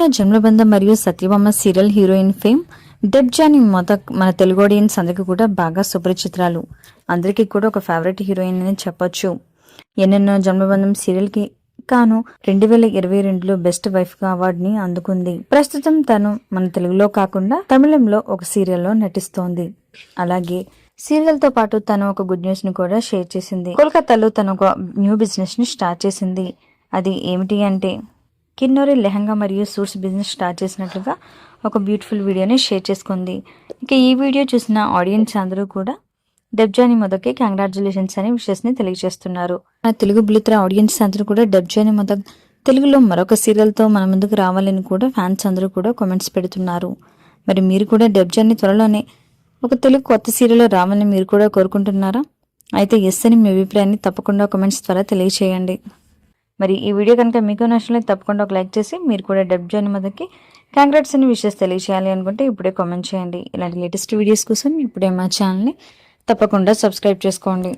జన్మబంధం మరియు Satyabhama serial heroine fame. Debjani మొద మన తెలుగు ఆడియన్స్ అందరికీ కూడా బాగా సుపరిచిత్రాలు అందరికీ కూడా ఒక ఫేవరెట్ హీరోయిన్ అని చెప్పొచ్చు. ఎన్నెన్నో జన్మబంధం సీరియల్కి కాను రెండు వేల ఇరవై రెండులో బెస్ట్ వైఫ్గా అవార్డుని అందుకుంది. ప్రస్తుతం తను మన తెలుగులో కాకుండా తమిళంలో ఒక సీరియల్లో నటిస్తోంది. అలాగే సీరియల్తో పాటు తను ఒక గుడ్ న్యూస్ని కూడా షేర్ చేసింది. కోల్కతాలో తను ఒక న్యూ బిజినెస్ని స్టార్ట్ చేసింది. అది ఏమిటి అంటే కిన్నోరి లెహంగా మరియు సూట్స్ బిజినెస్ స్టార్ట్ చేసినట్లుగా ఒక బ్యూటిఫుల్ వీడియోని షేర్ చేసుకుంది. ఇక ఈ వీడియో చూసిన ఆడియన్స్ అందరూ కూడా డెబ్జాని మొదకి కంగ్రాచులేషన్స్ అనే విషయస్ని తెలియజేస్తున్నారు. మన తెలుగు బులిత్ర ఆడియన్స్ అందరూ కూడా డెబ్జాని మొదక్ తెలుగులో మరొక సీరియల్తో మన ముందుకు రావాలని కూడా ఫ్యాన్స్ అందరూ కూడా కామెంట్స్ పెడుతున్నారు. మరి మీరు కూడా డెబ్జాని త్వరలోనే ఒక తెలుగు కొత్త సీరియల్లో రావాలని మీరు కూడా కోరుకుంటున్నారా? అయితే ఎస్ అని మీ అభిప్రాయాన్ని తప్పకుండా కామెంట్స్ ద్వారా తెలియచేయండి. మరి ఈ వీడియో కనుక మీకు నచ్చినట్లయితే తప్పకుండా ఒక లైక్ చేసి మీరు కూడా డబ్ జాయిన్ మొదకి కాంగ్రాట్స్ అని విషయస్ తెలియచేయాలి అనుకుంటే ఇప్పుడే కామెంట్ చేయండి. ఇలాంటి లేటెస్ట్ వీడియోస్ కోసం ఇప్పుడే మా ఛానల్ని తప్పకుండా సబ్స్క్రైబ్ చేసుకోండి.